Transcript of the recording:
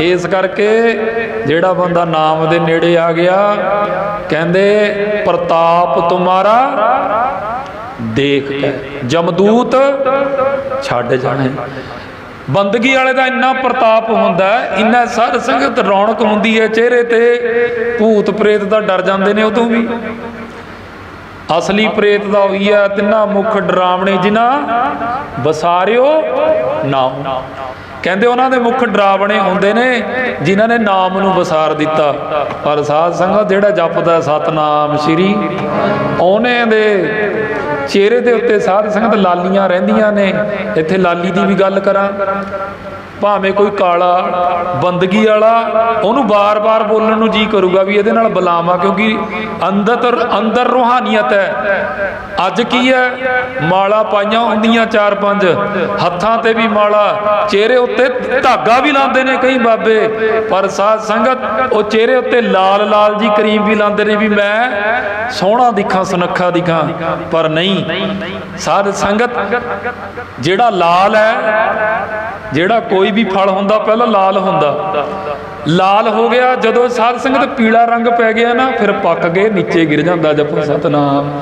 ਇਸ ਕਰਕੇ ਜਿਹੜਾ ਬੰਦਾ ਨਾਮ ਦੇ ਨੇੜੇ ਆ ਗਿਆ, ਕਹਿੰਦੇ, ਪ੍ਰਤਾਪ ਤੁਮਾਰਾ ਦੇਖ ਕੇ ਜਮਦੂਤ ਛੱਡ ਜਾਣੇ। ਬੰਦਗੀ ਵਾਲੇ ਦਾ ਇੰਨਾ ਪ੍ਰਤਾਪ ਹੁੰਦਾ ਇੰਨਾ ਸਾਧ ਸੰਗਤ ਰੌਣਕ ਹੁੰਦੀ ਹੈ, ਚਿਹਰੇ ਤੇ ਭੂਤ ਪ੍ਰੇਤ ਦਾ ਡਰ ਜਾਂਦੇ ਨੇ ਉਦੋਂ ਵੀ। ਅਸਲੀ ਪ੍ਰੇਤ ਦਾ ਹੋਈ ਹੈ, ਤਿੰਨਾ ਮੁਖ ਡਰਾਵਣੇ ਜਿਨ੍ਹਾਂ ਵਸਾਰਿਓ ਨਾ ਕਹਿੰਦੇ ਉਹਨਾਂ ਦੇ ਮੁੱਖ ਡਰਾਵਣੇ ਹੁੰਦੇ ਨੇ, ਜਿਨ੍ਹਾਂ ਨੇ ਨਾਮ ਨੂੰ ਵਸਾਰ ਦਿੱਤਾ। ਪਰ ਸਾਧ ਸੰਗਤ ਜਿਹੜਾ ਜਪਦਾ ਸਤਨਾਮ ਸ਼੍ਰੀ, ਉਹਨੇ ਦੇ ਚਿਹਰੇ ਦੇ ਉੱਤੇ ਸਾਧ ਸੰਗਤ ਲਾਲੀਆਂ ਰਹਿੰਦੀਆਂ ਨੇ। ਇੱਥੇ ਲਾਲੀ ਦੀ ਵੀ ਗੱਲ ਕਰਾਂ। ਭਾਵੇਂ ਕੋਈ ਕਾਲਾ ਬੰਦਗੀ ਵਾਲਾ, ਉਹਨੂੰ ਬਾਰ-ਬਾਰ ਬੋਲਣ ਨੂੰ ਜੀ ਕਰੂਗਾ ਵੀ ਇਹਦੇ ਨਾਲ ਬੁਲਾਵਾ, ਕਿਉਂਕਿ ਅੰਦਰ ਅੰਦਰ ਰੂਹਾਨੀਅਤ ਹੈ। ਅੱਜ ਕੀ ਹੈ? ਮਾਲਾ ਪਾਈਆਂ ਹੁੰਦੀਆਂ ਚਾਰ ਪੰਜ ਹੱਥਾਂ ਤੇ ਵੀ ਮਾਲਾ, ਚਿਹਰੇ ਉੱਤੇ ਧਾਗਾ ਵੀ ਲਾਉਂਦੇ ਨੇ ਕਈ ਬਾਬੇ, ਪਰ ਸਾਧ ਸੰਗਤ ਉਹ ਚਿਹਰੇ ਉੱਤੇ ਲਾਲ ਲਾਲ ਜੀ ਕਰੀਮ ਵੀ ਲਾਉਂਦੇ ਨੇ ਵੀ ਮੈਂ ਸੋਹਣਾ ਦਿਖਾਂ, ਸੁਨੱਖਾ ਦਿਖਾਂ, ਪਰ ਨਹੀਂ। ਸਾਧ ਸੰਗਤ ਜਿਹੜਾ ਲਾਲ ਹੈ ਜਿਹੜਾ ਕੋਈ ਵੀ ਫਲ ਹੁੰਦਾ ਪਹਿਲਾਂ ਲਾਲ ਹੁੰਦਾ। ਲਾਲ ਹੋ ਗਿਆ, ਜਦੋਂ ਸਾਧ ਸੰਗਤ ਪੀਲਾ ਰੰਗ ਪੈ ਗਿਆ ਨਾ, ਫਿਰ ਪੱਕ ਗਏ ਨੀਚੇ ਗਿਰ ਜਾਂਦਾ ਜਪੋ ਸਤਨਾਮ।